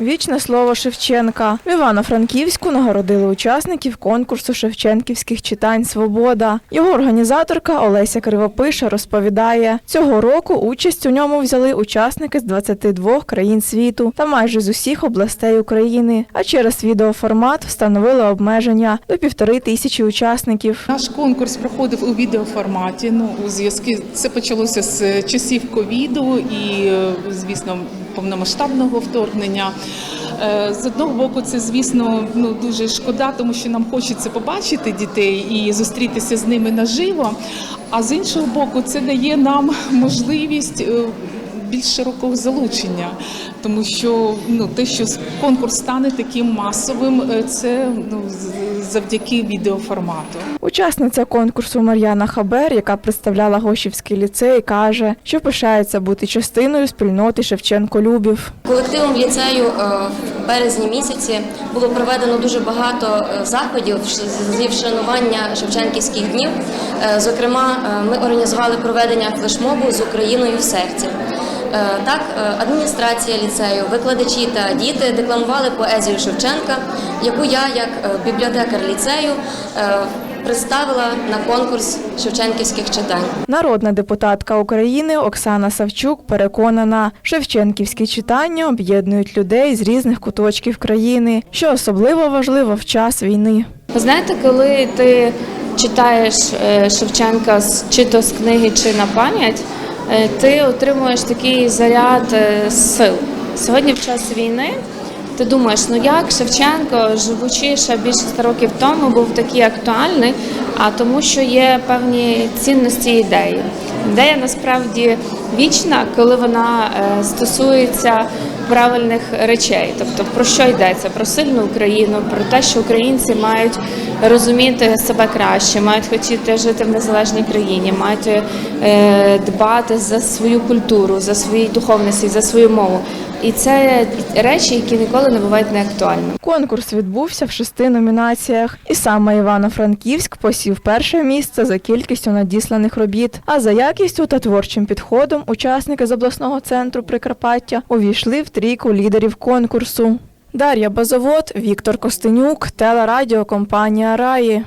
Вічне слово Шевченка. В Івано-Франківську нагородили учасників конкурсу шевченківських читань Свобода. Його організаторка Олеся Кривопиша розповідає, цього року участь у ньому взяли учасники з 22 країн світу та майже з усіх областей України. А через відеоформат встановили обмеження до півтори тисячі учасників. Наш конкурс проходив у відеоформаті. Ну у зв'язку це почалося з часів ковіду і, е, звісно, повномасштабного вторгнення. Е, З одного боку, це звісно ну дуже шкода, тому що нам хочеться побачити дітей і зустрітися з ними наживо. А з іншого боку, це дає нам можливість. е, Більш широкого залучення, тому що ну те, що конкурс стане таким масовим, е, це ну з- завдяки відеоформату. Учасниця конкурсу Мар'яна Хабер, яка представляла Гошівський ліцей, каже, що пишається бути частиною спільноти Шевченко-Любів. Колективом ліцею е, в березні місяці було проведено дуже багато е, заходів зі вшанування Шевченківських днів. Зокрема, ми організували проведення флешмобу з Україною в серці. Е, Так, е, адміністрація ліцею, викладачі та діти декламували поезію Шевченка, яку я, як е, бібліотекар ліцею, представила на конкурс шевченківських читань. Народна депутатка України Оксана Савчук переконана, шевченківські читання об'єднують людей з різних куточків країни, що особливо важливо в час війни. Ви знаєте, коли ти читаєш Шевченка з- чи то з книги, чи на пам'ять, ти отримуєш такий заряд е, сил. Сьогодні, в час війни, ти думаєш, ну як Шевченко, живучи ще більше 100 років тому, був такий актуальний, а тому, що є певні цінності ідеї. Ідея насправді вічна, коли вона е, стосується правильних речей. Тобто про що йдеться? Про сильну Україну, про те, що українці мають розуміти себе краще, мають хотіти жити в незалежній країні, мають е, дбати за свою культуру, за свої духовності, за свою мову. І це речі, які ніколи не бувають неактуальними. Конкурс відбувся в шести номінаціях, і саме Івано-Франківськ посів перше місце за кількістю надісланих робіт. А за якістю та творчим підходом учасники з обласного центру Прикарпаття увійшли в трійку лідерів конкурсу. Дар'я Базовод, Віктор Костенюк, телерадіокомпанія Раї.